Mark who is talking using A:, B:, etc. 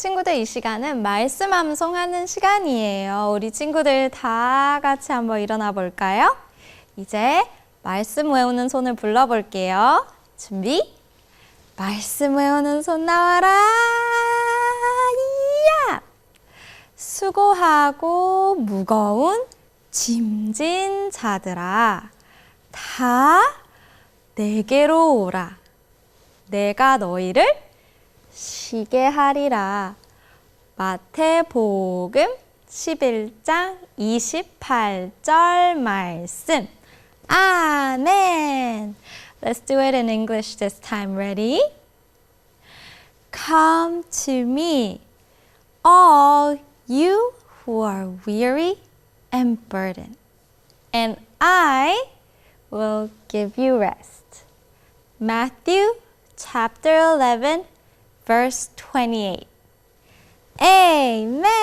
A: 친구들 이 시간은 말씀 암송하는 시간이에요. 우리 친구들 다 같이 한번 일어나 볼까요? 이제 말씀 외우는 손을 불러볼게요. 준비. 말씀 외우는 손 나와라. 이야! 수고하고 무거운 짐진 자들아. 다 내게로 오라. 내가 너희를 쉬게 하리라. 마태복음 11장 28절 말씀. 아멘. Let's do it in English this time. Ready? Come to me, all you who are weary and burdened, and I will give you rest. Matthew chapter 11, verse 28. Amen.